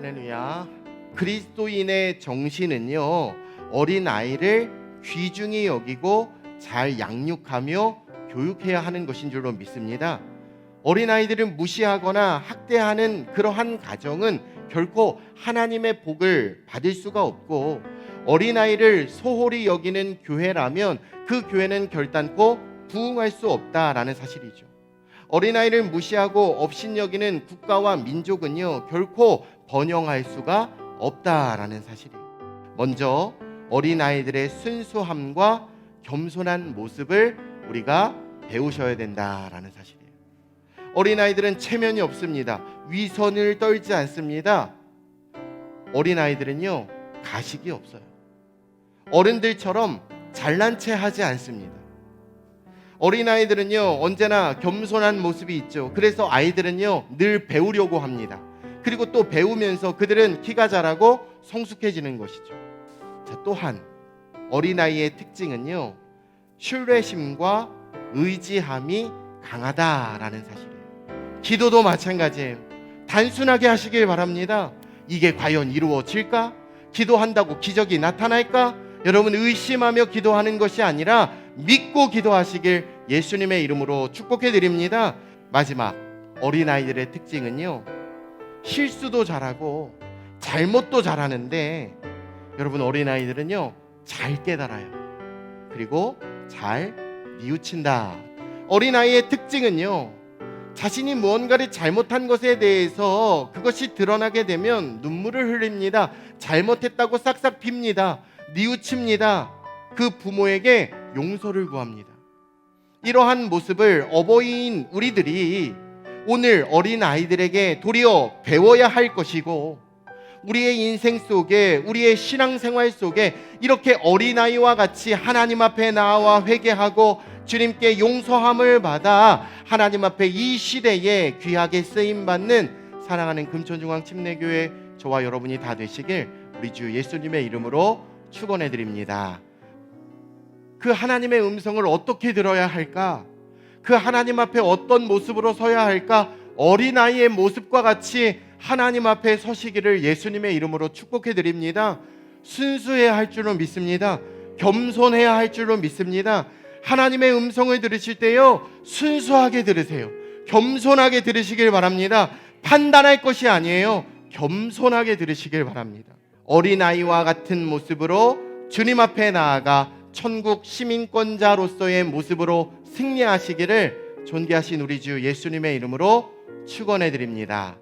할렐루야. 그리스도인의 정신은요, 어린 아이를 귀중히 여기고 잘 양육하며 교육해야 하는 것인 줄로 믿습니다. 어린 아이들을 무시하거나 학대하는 그러한 가정은 결코 하나님의 복을 받을 수가 없고 어린 아이를 소홀히 여기는 교회라면 그 교회는 결단코 부흥할 수 없다라는 사실이죠. 어린아이를 무시하고 업신여기는 국가와 민족은요 결코 번영할 수가 없다라는 사실이에요. 먼저 어린아이들의 순수함과 겸손한 모습을 우리가 배우셔야 된다라는 사실이에요. 어린아이들은 체면이 없습니다. 위선을 떨지 않습니다. 어린아이들은요 가식이 없어요. 어른들처럼 잘난 체 하지 않습니다. 어린아이들은요 언제나 겸손한 모습이 있죠. 그래서 아이들은요 늘 배우려고 합니다. 그리고 또 배우면서 그들은 키가 자라고 성숙해지는 것이죠. 자, 또한 어린아이의 특징은요 신뢰심과 의지함이 강하다라는 사실이에요. 기도도 마찬가지예요. 단순하게 하시길 바랍니다. 이게 과연 이루어질까? 기도한다고 기적이 나타날까? 여러분 의심하며 기도하는 것이 아니라 믿고 기도하시길 예수님의 이름으로 축복해 드립니다. 마지막 어린아이들의 특징은요. 실수도 잘하고 잘못도 잘하는데 여러분 어린아이들은요. 잘 깨달아요. 그리고 잘 뉘우친다. 어린아이의 특징은요. 자신이 무언가를 잘못한 것에 대해서 그것이 드러나게 되면 눈물을 흘립니다. 잘못했다고 싹싹 핍니다. 뉘우칩니다. 그 부모에게 용서를 구합니다. 이러한 모습을 어버이인 우리들이 오늘 어린 아이들에게 도리어 배워야 할 것이고 우리의 인생 속에 우리의 신앙생활 속에 이렇게 어린아이와 같이 하나님 앞에 나와 회개하고 주님께 용서함을 받아 하나님 앞에 이 시대에 귀하게 쓰임 받는 사랑하는 금천중앙 침례교회 저와 여러분이 다 되시길 우리 주 예수님의 이름으로 축원해 드립니다. 그 하나님의 음성을 어떻게 들어야 할까? 그 하나님 앞에 어떤 모습으로 서야 할까? 어린아이의 모습과 같이 하나님 앞에 서시기를 예수님의 이름으로 축복해 드립니다. 순수해야 할 줄로 믿습니다. 겸손해야 할 줄로 믿습니다. 하나님의 음성을 들으실 때요, 순수하게 들으세요. 겸손하게 들으시길 바랍니다. 판단할 것이 아니에요. 겸손하게 들으시길 바랍니다. 어린아이와 같은 모습으로 주님 앞에 나아가 천국 시민권자로서의 모습으로 승리하시기를 존귀하신 우리 주 예수님의 이름으로 축원해 드립니다.